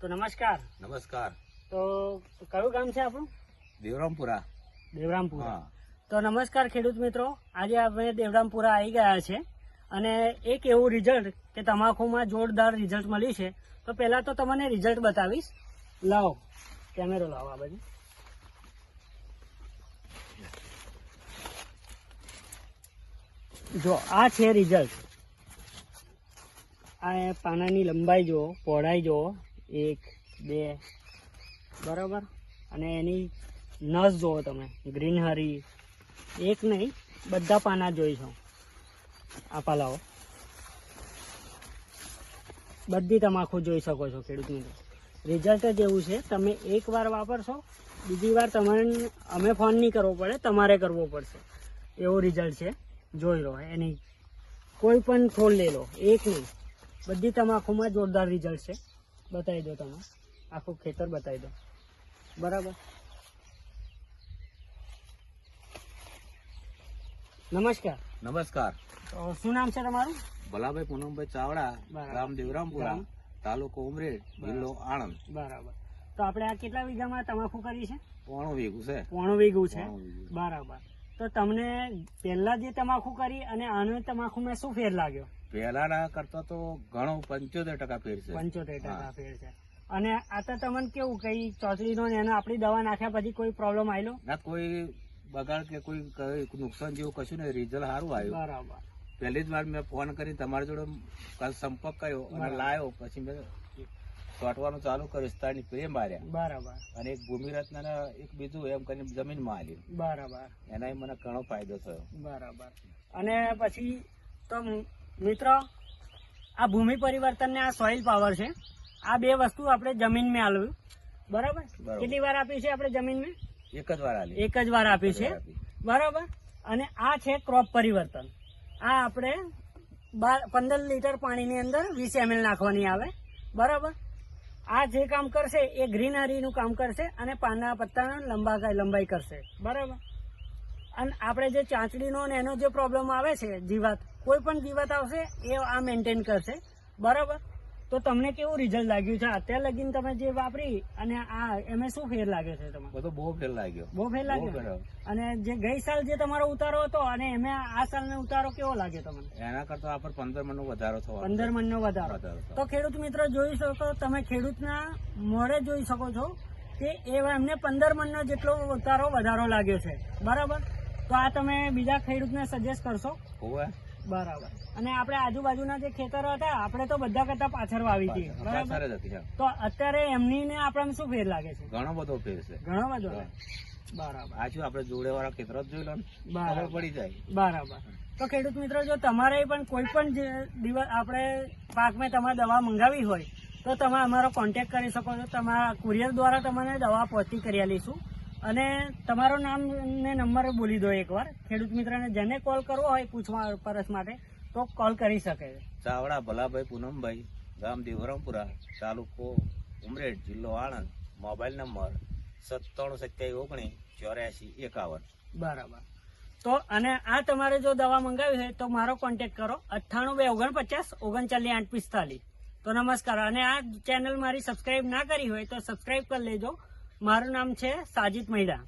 તો નમસ્કાર. નમસ્કાર. તો કયું ગામ છે આપણું? દેવરામપુરા. દેવરામપુરા. તો નમસ્કાર ખેડૂત મિત્રો. આજે આપણે દેવરામપુરા આવી ગયા છે. અને એક એવું રિઝલ્ટ કે તમાકુમાં જોરદાર રિઝલ્ટ મળ્યું છે. તો પહેલા તો તમને રિઝલ્ટ બતાવીશ. લાવો. કેમેરો લાવો આ બાજુ. જો આ છે રિઝલ્ટ આ પાનાની લંબાઈ જુઓ પહોળાઈ જુઓ. એક, બે, બરાબર? અને એની નસ જુઓ તમે ગ્રીનહરી એક નહીં, બધા પાના જોઈ છો આ પાલાઓ. બધી તમાકુ જોઈ શકો છો ખેડૂત રિઝલ્ટ જ એવું છે, તમે એક વાર વાપરશો, બીજી વાર તમારે, અમે ફોન નહીં કરવો પડે, તમારે કરવો પડશે. એવો રિઝલ્ટ છે. જોઈ લો, એની કોઈ પણ છોડ લઈ લો. એક નહીં. બધી તમાકુમાં જોરદાર રિઝલ્ટ છે. બતાવી દો તમે. આખું ખેતર બતાવી દો. બરાબર? નમસ્કાર. નમસ્કાર. શું નામ છે તમારું? ભલાભાઈ પૂનમભાઈ ચાવડા રામ ગામ દેવરામપુરા તાલુકો ઉમરેડ જિલ્લો આણંદ. બરાબર. તો આપણે આ કેટલા વીઘામાં તમાકુ કરી છે? પોણું વીઘું છે. પોણું વીઘું છે? બરાબર. તો તમને પહેલા જે તમાકુ કરી અને આનો તમાકુમાં શું ફેર લાગ્યો? પહેલાના કરતા તો ઘણો પંચોતેર ટકા ફેર છે. પંચોતેર ટકા. ફેર છે. અને આ તો તમને કેવું કઈ ચોચડીનો ને એનો આપણી દવા નાખ્યા પછી કોઈ પ્રોબ્લેમ આવેલો ના કોઈ બગાડ કે કોઈ કઈ નુકસાન જેવું કશું નહીં. રિઝલ્ટ સારું આવ્યું બરાબર. પહેલી જ વાર મેં ફોન કરી તમારી જોડે કાલ સંપર્ક કર્યો અને લાવ્યો પછી મેં છોટવાનું ચાલુ કર્યું સ્થળની પ્રેમ માર્યા બરાબર. અને એક ભૂમિરત્ન એક બીજું એમ કરીને જમીનમાં આલ્યું બરાબર. એનાય મને ઘણો ફાયદો થયો. બરાબર. અને પછી તો મિત્રો આ ભૂમિ પરિવર્તન ને આ સોઇલ પાવર છે. આ બે વસ્તુ આપણે જમીનમાં આલવ્યું બરાબર? બરાબર. કેટલી વાર આપી છે આપણે જમીનમાં એક જ વાર એક જ વાર આપી છે. બરાબર? અને આ છે ક્રોપ પરિવર્તન. આ આપણે બાર પંદર લીટર પાણીની અંદર વીસ એમએલ નાખવાની આવે. બરાબર? આ જે કામ કરશે એ ગ્રીનરીનું કામ કરશે અને પાના પત્તાના લંબા લંબાઈ કરશે. બરાબર? અને આપણે જે ચાંચડીનો ને એનો જે પ્રોબ્લેમ આવે છે જીવાત કોઈ પણ જીવાત આવશે એ આ મેન્ટેન કરશે. બરાબર? તો તમને કેવું રિઝલ્ટ લાગ્યું છે? અત્યારે લગીને તમે જે વાપરી અને આ એમાં શું ફેર લાગે છે તમને બધો બહુ ફેર લાગ્યો. બહુ ફેર લાગ્યો. અને જે ગઈ સાલ જે તમારો ઉતારો હતો અને એમે આ સાલનો ઉતારો કેવો લાગે તમને? એના કરતા આ પર પંદર મણ નો વધારો થયો પંદર મણનો વધારો. વધારો તો ખેડૂત મિત્રો જોઈ શકો તમે ખેડૂતના મોડે જોઈ શકો છો કે એવા એમને પંદર મણનો જેટલો ઉતારો વધારો લાગ્યો છે. બરાબર? તો આ તમે બીજા ખેડૂતને સજેસ્ટ કરશો? બરાબર. અને આપણે આજુબાજુના જે ખેતરો હતા આપણે તો બધા કરતા પાછળ વાવી હતી. બરાબર. તો અત્યારે એમની ને આપણને શું ફેર લાગે છે? ઘણો બધો ફેર છે. ઘણો બધો બરાબર. આ શું આપણે જોડે વાળા ખેતરો જ જોઈ લો બરાબર. પડી જાય. બરાબર. તો ખેડૂત મિત્રો જો તમારે પણ કોઈ પણ દિવસ આપણે પાકમાં તમારે દવા મંગાવી હોય તો તમે અમારો કોન્ટેક્ટ કરી શકો છો. તમારા કુરિયર દ્વારા તમને દવા પહોંચી કરી આલીશું. અને તમારો નામ ને નંબર બોલી દો એકવાર. ખેડૂત મિત્રને જેને કોલ કરવો હોય પૂછવા પરસ માટે તો કોલ કરી શકે. છે ચાવડા ભલાભાઈ પૂનમભાઈ ગામ દેવરામપુરા તાલુકો ઉમરેડ જિલ્લો આણંદ. મોબાઈલ નંબર સત્તાણું સત્યાવીસ ઓગણીસ ચોર્યાસી એકાવન. બરાબર. તો અને આ તમારે જો દવા મંગાવી હોય તો મારો કોન્ટેક કરો. અઠ્ઠાણું બે ઓગણપચાસ ઓગણચાલીસ આઠ પિસ્તાલીસ. તો નમસ્કાર. અને આ ચેનલ મારી સબસ્ક્રાઈબ ના કરી હોય તો સબસ્ક્રાઈબ કરી લેજો. મારું નામ છે સાજિદ મહિડા